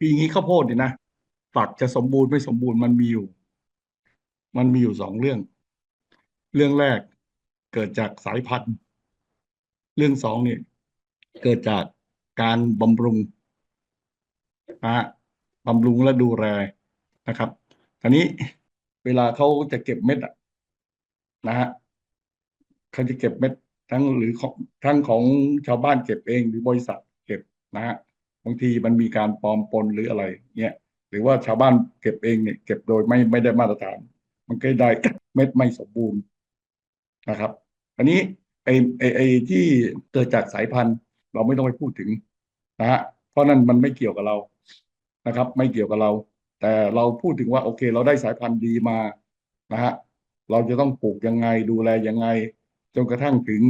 ปีนี้ข้าวโพดเนี่ยนะฝักจะสมบูรณ์ไม่สมบูรณ์มันมีอยู่ มันมีอยู่สองเรื่อง เรื่องแรกเกิดจากสายพันธุ์ เรื่องสองเนี่ยเกิดจากการบำรุงนะฮะบำรุงและดูแลนะครับทีนี้เวลาเขาจะเก็บเม็ดอะนะฮะเขาจะเก็บเม็ดทั้งหรือของทั้งของชาวบ้านเก็บเองหรือบริษัทเก็บนะฮะ บางทีมันมีการปลอมปนหรืออะไรเนี่ยหรือว่าชาวบ้านเก็บเองเนี่ยเก็บโดยไม่ไม่ได้มาตรฐาน มันก็ได้เม็ดไม่สมบูรณ์นะครับอันนี้ไอ้ไอ้ไอที่เกิดจากสายพันธุ์ เราไม่ต้องไปพูดถึงนะฮะเพราะนั่นมันไม่เกี่ยวกับเรานะครับ ไม่เกี่ยวกับเรา แต่เราพูดถึงว่าโอเค เราได้สายพันธุ์ดีมานะฮะเราจะต้องปลูกยังไงดูแลยังไง จนกระทั่งถึง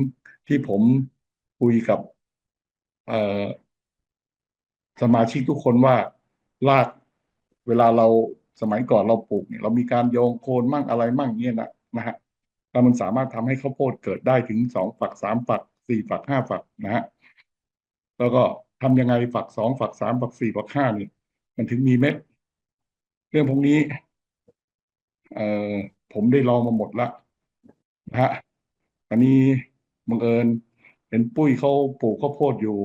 ที่ผมคุยกับเอ่อ สมาชิกทุกคนว่ารากเวลาเราสมัยก่อนเราปลูกเนี่ยเรามีการโยงโคนมั่งอะไรมั่งเนี่ยนะนะฮะแล้วมันสามารถทำให้ข้าวโพดเกิดได้ถึงสองฝักสามฝักสี่ฝักห้าฝักนะฮะแล้วก็ทำยังไงฝักสองฝักสามฝักสี่ฝักห้าเนี่ยมันถึงมีเม็ด เรื่องพวกนี้ เอ่อผมได้ลองมาหมดแล้วนะฮะอันนี้บังเอิญเห็นปุ้ยเขาปลูกข้าวโพดอยู่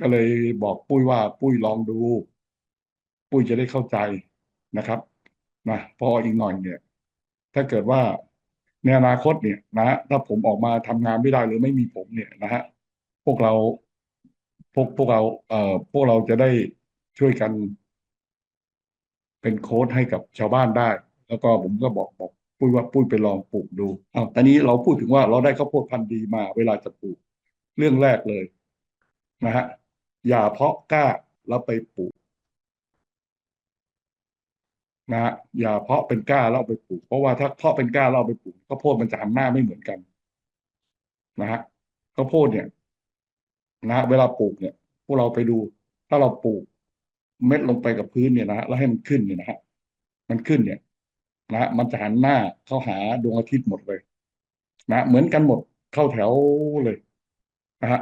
ก็เลยบอกปุ้ยว่าปุ้ยลองดู ปุ้ยจะได้เข้าใจนะครับนะพออีกหน่อยเนี่ย ถ้าเกิดว่าในอนาคตเนี่ยนะถ้าผมออกมาทำงานไม่ได้หรือไม่มีผมเนี่ยนะฮะพวกเราพวกพวกเราเอ่อพวกเราจะได้ช่วยกัน เป็นโค้ดให้กับชาวบ้านได้ แล้วก็ผมก็บอกบอกปุ้ยว่าปุ้ยไปลองปลูกดูอ้าวตอนนี้เราพูดถึงว่าเราได้ข้าวโพดพันธุ์ดีมาเวลาจะปลูก เรื่องแรกเลยนะฮะ อย่าเพาะกล้าแล้วไปปลูกนะฮะอย่าเพาะเป็นกล้าแล้วเอาไปปลูก เพราะว่าถ้าเพาะเป็นกล้าแล้วเอาไปปลูกข้าวโพดมันจะหันหน้าไม่เหมือนกันนะฮะข้าวโพดเนี่ยนะฮะเวลาปลูกเนี่ย พวกเราไปดู ถ้าเราปลูก เม็ดลงไปกับพื้นเนี่ยนะฮะแล้วให้มันขึ้นเนี่ยนะฮะมันขึ้นเนี่ยนะฮะมันจะหันหน้าเข้าหาดวงอาทิตย์หมดเลย นะเหมือนกันหมดเข้าแถวเลยนะฮะ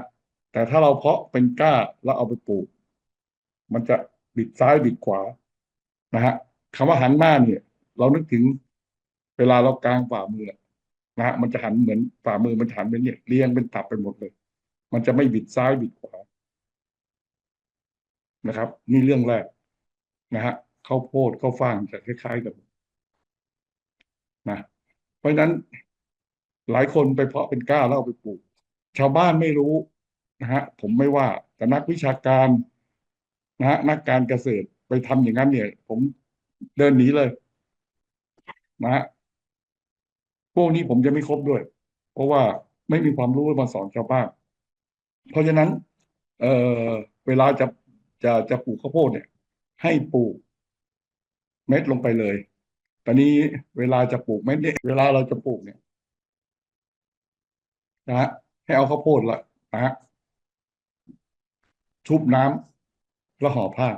แต่ถ้าเราเพาะเป็นกล้าแล้วเอาไปปลูก มันจะบิดซ้ายบิดขวานะฮะคำว่าหันหน้าเนี่ย เรานึกถึงเวลาเรากางฝ่ามือนะฮะมันจะหันเหมือนฝ่ามือมันหันเป็นเนี่ยเรียงเป็นตับไปหมดเลย มันจะไม่บิดซ้ายบิดขวานะครับ นี่เรื่องแรกนะฮะข้าวโพดข้าวฟ่างจะคล้ายๆกันนะเพราะฉะนั้นหลายคนไปเพาะเป็นก้าแล้วเอาไปปลูก ชาวบ้านไม่รู้ นะฮะผมไม่ว่าแต่นักวิชาการนะฮะนักการเกษตรไปทำอย่างนั้นเนี่ย ผมเดินหนีเลยนะฮะพวกนี้ผมจะไม่ครบด้วย เพราะว่าไม่มีความรู้มาสอนชาวบ้านเพราะฉะนั้น เอ่อเวลาจะจะจะปลูกข้าวโพดเนี่ย ให้ปลูก เม็ดลงไปเลย ตอนนี้เวลาจะปลูกเม็ดเนี่ยเวลาเราจะปลูกเนี่ยนะฮะให้เอาข้าวโพดละนะฮะ ชุบน้ำแล้วห่อผ้า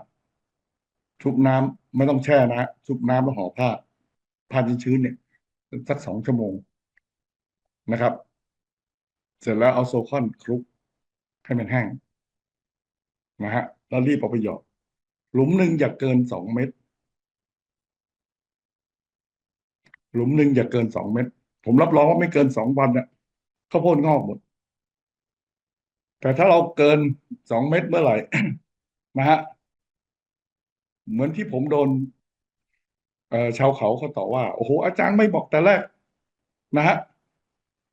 ชุบน้ำไม่ต้องแช่นะ ชุบน้ำแล้วห่อผ้า ผ้าชื้นๆเนี่ยสักสองชั่วโมงนะครับ เสร็จแล้วเอาโซคอนคลุกให้มันแห้งนะฮะแล้วรีบเอาไปหยอดหลุมหนึ่งอย่าเกินสองเม็ดหลุมหนึ่งอย่าเกินสองเม็ดผมรับรองว่าไม่เกินสองวันน่ะข้าวโพดงอกหมด แต่ถ้าเราเกินสองเม็ดเมื่อไหร่นะฮะเหมือนที่ผมโดนเออชาวเขาเขาต่อว่า โอ้โห อาจารย์ไม่บอกแต่แรกนะฮะ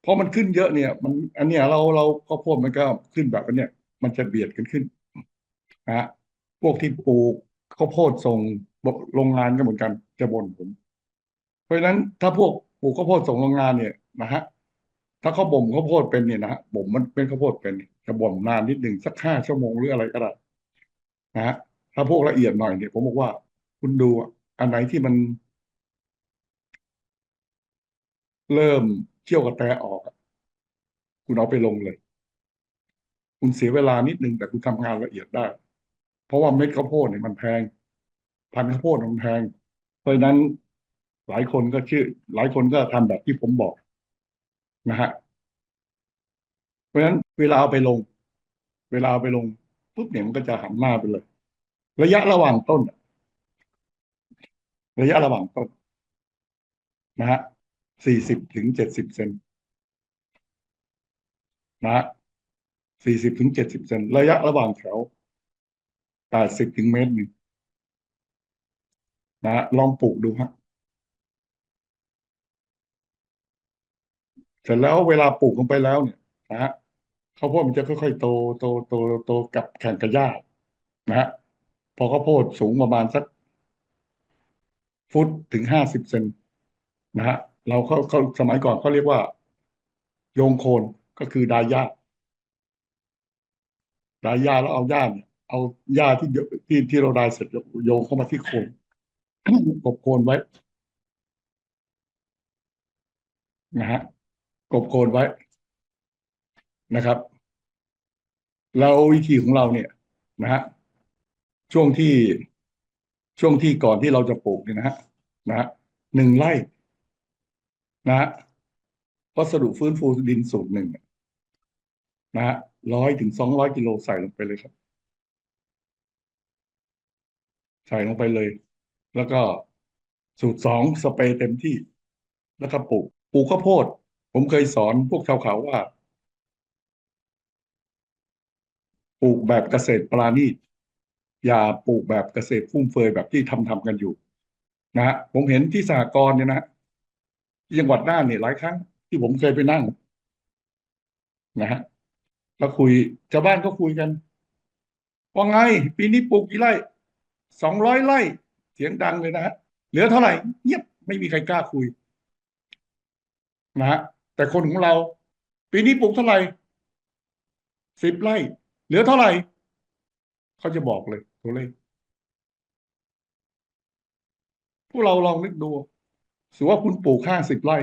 พอมันขึ้นเยอะเนี่ย มันอันเนี้ยเราเราข้าวโพดมันก็ขึ้นแบบนเนี้ยมันจะเบียดกันขึ้นนะฮะพวกที่ปลูกข้าวโพดส่งโรงงานก็เหมือนกันจะบ่นผม เพราะฉะนั้นถ้าพวกปลูกข้าวโพดส่งโรงงานเนี่ยนะฮะถ้าเขาบ่มข้าวโพดเป็นเนี่ยนะฮะบ่มมันเป็นข้าวโพดเป็น จะบ่มนานนิดหนึ่งสักห้าชั่วโมงหรืออะไรก็ได้นะฮะถ้าพวกละเอียดหน่อยเนี่ยผมบอกว่า คุณดูอันไหนที่มัน เริ่มเชี่ยวกระแตออกคุณเอาไปลงเลย คุณเสียเวลานิดนึงแต่คุณทำงานละเอียดได้ เพราะว่าเม็ดข้าวโพดเนี่ยมันแพงพันข้าวโพดมันแพง เพราะฉะนั้นหลายคนก็ชื่อ หลายคนก็ทำแบบที่ผมบอกนะฮะเพราะฉะนั้น เวลาเอาไปลง เวลาเอาไปลงปุ๊บเนี่ยมันก็จะหันหน้าไปเลย ระยะระหว่างต้น ระยะระหว่างต้น นะฮะสี่สิบถึงเจ็ดสิบเซนนะฮะสี่สิบถึงเจ็ดสิบเซนระยะระหว่างแถวแปดสิบถึงเมตรหนึ่งนะฮะลองปลูกดูฮะเสร็จแล้วเวลาปลูกลงไปแล้วเนี่ยนะฮะ ข้าวโพดมันจะค่อยๆโตโตโตโตกับแข่งกับหญ้านะฮะพอข้าวโพดสูงประมาณสัก ฟุตถึงห้าสิบเซนนะฮะเราเขาเขาสมัยก่อนเขาเรียกว่า โยงโคนก็คือดายหญ้าดายหญ้าแล้วเอาหญ้าเนี่ยเอาหญ้าที่ที่ที่เราดายเสร็จโยงเข้ามาที่โคนกบโคนไว้นะฮะกบโคนไว้ นะครับแล้ววิธีของเราเนี่ยนะฮะช่วงที่ช่วงที่ก่อนที่เราจะปลูกเนี่ยนะฮะนะฮะหนึ่งไร่นะฮะวัสดุฟื้นฟูดินสูตรหนึ่งนะฮะร้อยถึงสองร้อยกิโลใส่ลงไปเลยครับ ใส่ลงไปเลย แล้วก็สูตรสองสเปรย์เต็มที่ แล้วก็ปลูกปลูกข้าวโพด ผมเคยสอนพวกชาวเขาว่า ลูกแบบเกษตรปราณีตอย่าปลูกแบบเกษตรฟุ่มเฟือยแบบที่ทำทำกันอยู่นะฮะผมเห็นที่สหกรณ์เนี่ยนะที่จังหวัดน่านเนี่ยหลายครั้ง ที่ผมเคยไปนั่ง นะฮะแล้วคุยชาวบ้านก็คุยกันว่าไง ปีนี้ปลูกกี่ไร่สองร้อยไร่ เสียงดังเลยนะฮะเหลือเท่าไหร่เงียบไม่มีใครกล้าคุย นะฮะแต่คนของเรา ปีนี้ปลูกเท่าไหร่สิบไร่ ลือเท่าไหร่ เขาจะบอกเลยตัวเลขพวกเราลองนึกดูสมมติว่าคุณปลูกห้าสิบไร่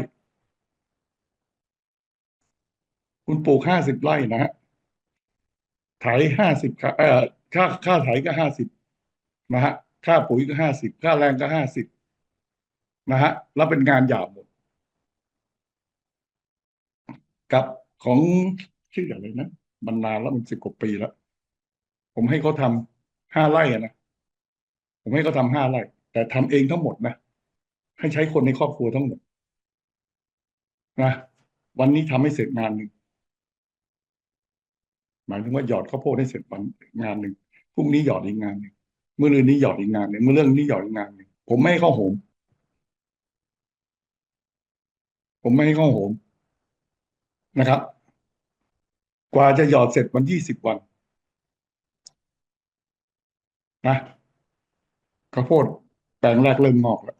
คุณปลูกห้าสิบไร่นะฮะไถห้าสิบเอ่อค่าค่าไถก็ห้าสิบนะฮะค่าปุ๋ยก็ห้าสิบค่าแรงก็ห้าสิบนะฮะแล้วเป็นงานหยาบหมด กับของชื่ออะไรนะ มันนานแล้วมันสิบกว่าปีแล้ว ผมให้เขาทำห้าไร่อะนะผมให้เขาทำห้าไร่ แต่ทำเองทั้งหมดนะให้ใช้คนในครอบครัวทั้งหมดนะวันนี้ทำให้เสร็จงานหนึ่งหมายถึงว่าหยอดข้าวโพดให้เสร็จวันงานหนึ่งพรุ่งนี้หยอดอีกงานหนึ่งเมื่อรืนนี้หยอดอีกงานหนึ่งเมื่อเรื่องนี้หยอดอีกงานหนึ่งผมไม่ให้เข้าโหม ผมไม่ให้เข้าโหมนะครับ กว่าจะหยอดเสร็จวันยี่สิบวันนะข้าวโพดแปลงแรกเริ่มงอกแล้ว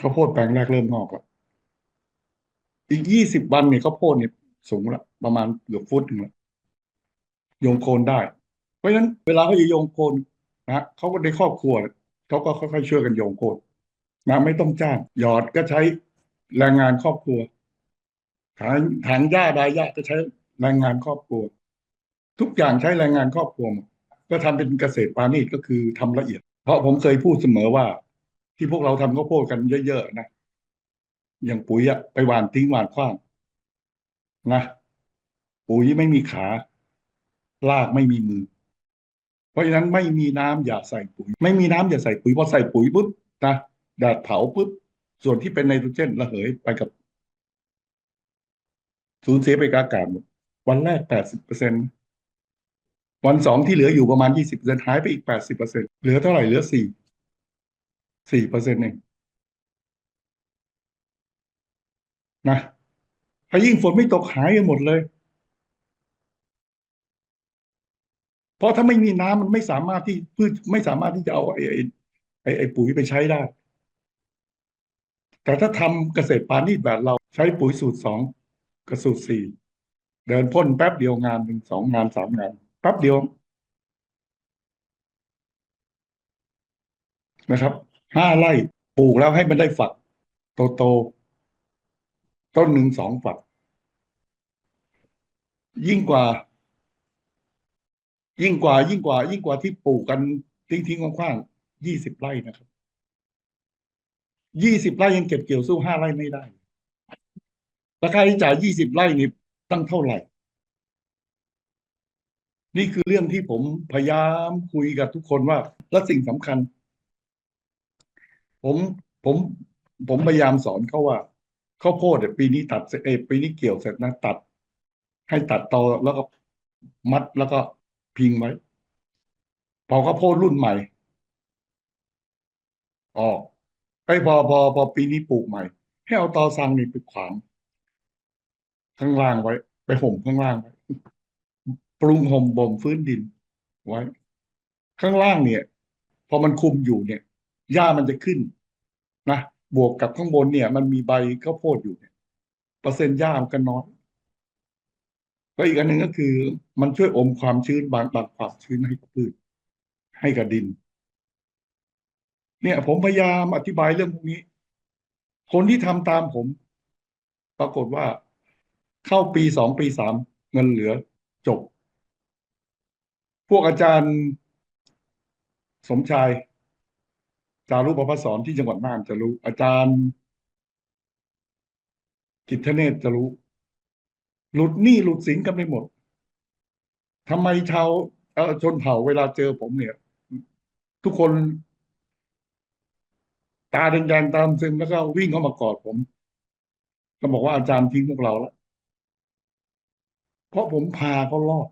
ข้าวโพดแปลงแรกเริ่มงอกแล้วอีกยี่สิบวันเนี่ยข้าวโพดเนี่ยสูงละประมาณเกือบฟุตหนึ่งละโยงโคนได้ เพราะฉะนั้นเวลาเขาจะโยงโคนนะเขาก็ในครอบครัวเขาก็ค่อยๆช่วยกันโยงโคนนะไม่ต้องจ้างหยอดก็ใช้แรงงานครอบครัว ถางถางหญ้าดายหญ้าก็ใช้แรงงานครอบครัว ทุกอย่างใช้แรงงานครอบครัวก็ทำเป็นเกษตรปาณีตก็คือทำละเอียด เพราะผมเคยพูดเสมอว่า ที่พวกเราทำข้าวโพดกันเยอะๆนะอย่างปุ๋ยอะไปหว่านทิ้งหว่านขว้างนะปุ๋ยไม่มีขาลากไม่มีมือ เพราะฉะนั้นไม่มีน้ำอย่าใส่ปุ๋ย ไม่มีน้ำอย่าใส่ปุ๋ยพอใส่ปุ๋ยปุ๊บนะแดดเผาปุ๊บส่วนที่เป็นไนโตรเจนระเหยไปกับ สูญเสียไปกบอากาศหมดวันแรกแปดสิบเปอร์เซ็นวันสองที่เหลืออยู่ประมาณยี่สิบเปอร์เซ็นหายไปอีกแปดสิบเปอร์เซ็นเหลือเท่าไหร่เหลือสี่สี่เปอร์เซ็นต์เองนะถ้ายิ่งฝนไม่ตกหายไปหมดเลย เพราะถ้าไม่มีน้ำมันไม่สามารถที่พืชไม่สามารถที่จะเอาไอ้ไอ้ไอ้ปุ๋ยไปใช้ได้ แต่ถ้าทำเกษตรปาณีตแบบเราใช้ปุ๋ยสูตรสอง กับสูตรสี่เดินพ่นแป๊บเดียวงานหนึ่งสองงานสามงานแป๊บเดียวนะครับห้าไร่ปลูกแล้วให้มันได้ฝัก โตโตๆต้นหนึ่งสองฝัก ยิ่งกว่า ยิ่งกว่า ยิ่งกว่า ยิ่งกว่าที่ปลูกกันทิ้งทิ้งๆคว้างๆยี่สิบไร่นะครับยี่สิบไร่ยังเก็บเกี่ยวสู้ห้าไร่ไม่ได้ ราคาที่จ่ายยี่สิบไร่นี่ตั้งเท่าไหร่ นี่คือเรื่องที่ผมพยายามคุยกับทุกคนว่า และสิ่งสำคัญ ผมผมผมพยายามสอนเขาว่าข้าวโพดเนี่ยปีนี้ตัดเอปีนี้เกี่ยวเสร็จนะตัด ให้ตัดตอแล้วก็มัดแล้วก็พิงไว้ พอข้าวโพดรุ่นใหม่ออกไอ้พอพอพอปีนี้ปลูกใหม่ ให้เอาตอสังนี่ไปขวาง ข้างล่างไว้ ไปห่มข้างล่างไว้ปรุงห่มบ่มฟื้นดินไว้ ข้างล่างเนี่ย พอมันคุมอยู่เนี่ยหญ้ามันจะขึ้นนะบวกกับข้างบนเนี่ย มันมีใบข้าวโพดอยู่เนี่ยเปอร์เซ็นต์หญ้ามันก็น้อยแล้วอีกอันหนึ่งก็คือ มันช่วยอมความชื้นบางบางความชื้นให้กับพืชให้กับดิน เนี่ย ผมพยายามอธิบายเรื่องพวกนี้ คนที่ทำตามผม ปรากฏว่า เข้าปีสองปีสามเงินเหลือจบ พวกอาจารย์สมชาย จารุประพสสอนที่จังหวัดน่านจะรู้ อาจารย์ กิตเนศจะรู้ หลุดหนี้หลุดสินกันไปหมดทำไมชาวชนเผ่าเวลาเจอผมเนี่ย ทุกคน ตาแดงๆตามซึมแล้วก็วิ่งเข้ามากอดผมก็บอกว่าอาจารย์ทิ้งพวกเราแล้ว เพราะผมพาเขารอด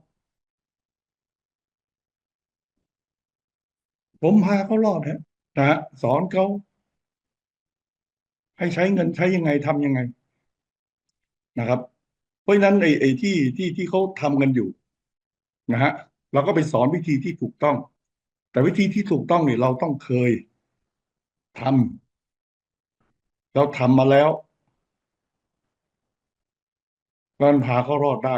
ผมพาเขารอดฮะนะฮะสอนเขาให้ใช้เงินใช้ยังไงทำยังไงนะครับ เพราะฉะนั้นไอ้ไอ้ที่ที่ที่เขาทำกันอยู่นะฮะเราก็ไปสอนวิธีที่ถูกต้อง แต่วิธีที่ถูกต้องเนี่ยเราต้องเคยทำเราทำมาแล้วมันพาเขารอดได้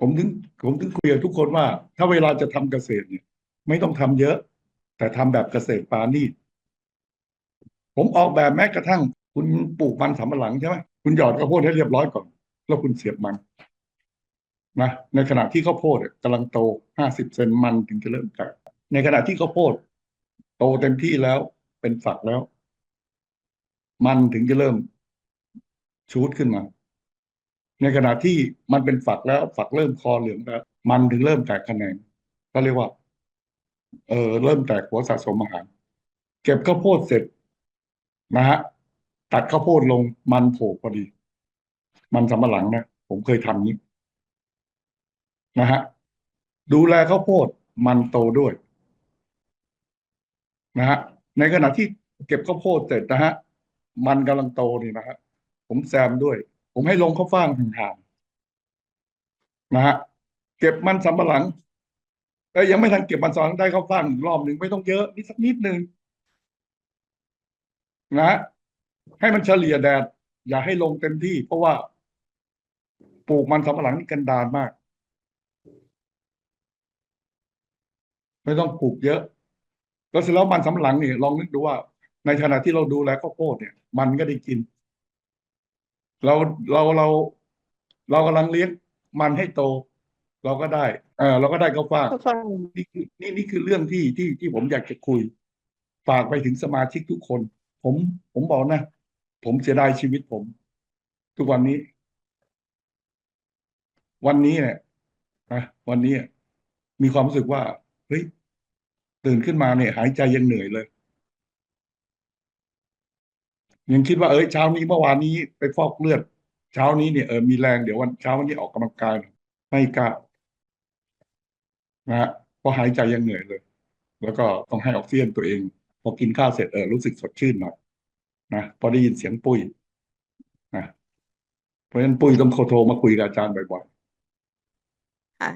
ผมถึงผมถึงคุยกับทุกคนว่า ถ้าเวลาจะทำเกษตรเนี่ย ไม่ต้องทำเยอะ แต่ทำแบบเกษตรปาณีตผมออกแบบแม้กระทั่ง คุณปลูกมันสำปะหลังใช่ไหมคุณหยอดข้าวโพดให้เรียบร้อยก่อน แล้วคุณเสียบมันนะในขณะที่ข้าวโพดกำลังโตห้าสิบเซนมันถึงจะเริ่มแตกในขณะที่ข้าวโพด โตเต็มที่แล้วเป็นฝักแล้ว มันถึงจะเริ่มชูดขึ้นมา ในขณะที่มันเป็นฝักแล้วฝักเริ่มคอเหลืองแล้วมันถึงเริ่มแตกแขนงก็เรียกว่า เออเริ่มแตกหัวสะสมอาหาร เก็บข้าวโพดเสร็จนะฮะตัดข้าวโพดลงมันโผล่พอดี มันสำปะหลังนะผมเคยทำนี้นะฮะดูแลข้าวโพดมันโตด้วยนะฮะในขณะที่เก็บข้าวโพดเสร็จนะฮะมันกำลังโตนี่นะฮะผมแซมด้วย ผมให้ลงข้าวฟ่างห่างๆนะฮะเก็บมันสำปะหลังเอ้ยยังไม่ทันเก็บมันสำปะหลังได้ข้าวฟ่างอีกรอบหนึ่งไม่ต้องเยอะนิดสักนิดหนึ่งนะฮะให้มันเฉลี่ยแดด อย่าให้ลงเต็มที่ เพราะว่าปลูกมันสำปะหลังนี่กันดานมาก ไม่ต้องปลูกเยอะแล้วเสร็จแล้วมันสำปะหลังนี่ลองนึกดูว่า ในขณะที่เราดูแลข้าวโพดเนี่ย มันก็ได้กิน เราเราเราเรากำลังเลี้ยงมันให้โต เราก็ได้เออเราก็ได้ข้าวฟ่างทุกคนนี่คือนี่นี่คือเรื่องที่ที่ที่ผมอยากจะคุย ฝากไปถึงสมาชิกทุกคน ผมผมบอกนะ ผมเสียดายชีวิตผม ทุกวันนี้ วันนี้เนี่ยนะวันนี้มีความรู้สึกว่าเฮ้ยตื่นขึ้นมาเนี่ย หายใจยังเหนื่อยเลย ยังคิดว่าเอ้ยเช้านี้เมื่อวานนี้ไปฟอกเลือด เช้านี้เนี่ยเออมีแรงเดี๋ยววันเช้าวันนี้ออกกำลังกายหน่อยไม่กล้านะฮะเพราะหายใจยังเหนื่อยเลย แล้วก็ต้องให้ออกซิเจนตัวเอง พอกินข้าวเสร็จเออรู้สึกสดชื่นหน่อยนะพอได้ยินเสียงปุ้ยนะเพราะฉะนั้นปุ้ยต้องโทรมาคุยกับอาจารย์บ่อยค่ะ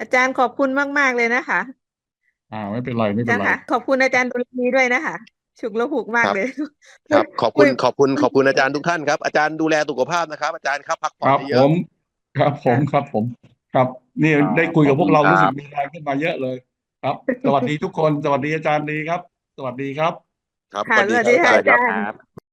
อาจารย์ขอบคุณมาก ๆ เลยนะคะๆอ่า ไม่เป็นไรไม่อาเป็จารนย์ไรค่ะขอบคุณอาจารย์ดุลนีด้วยนะคะ ฉุกละหุกมากครับเลย ครับขอบคุณยขอบคุณขอบคุณอาจารย์ทุกท่านครับอาจารย์ดูแลสุขภาพนะครับ อาจารย์ครับพักผ่คอนรับเยผอะมครับผมครับผม ครับนี่ครับได้คุยกับพวกเราขอบคุณรู้สึครักบมีแรงขึ้นมาเยอะเลย ครับ สวัสดีทุกคน สวัสดีอาจารย์ดีครับ สวัสดีครับ ครับค่ะสวัสดีสวัสดีครับค่ะอาจารย์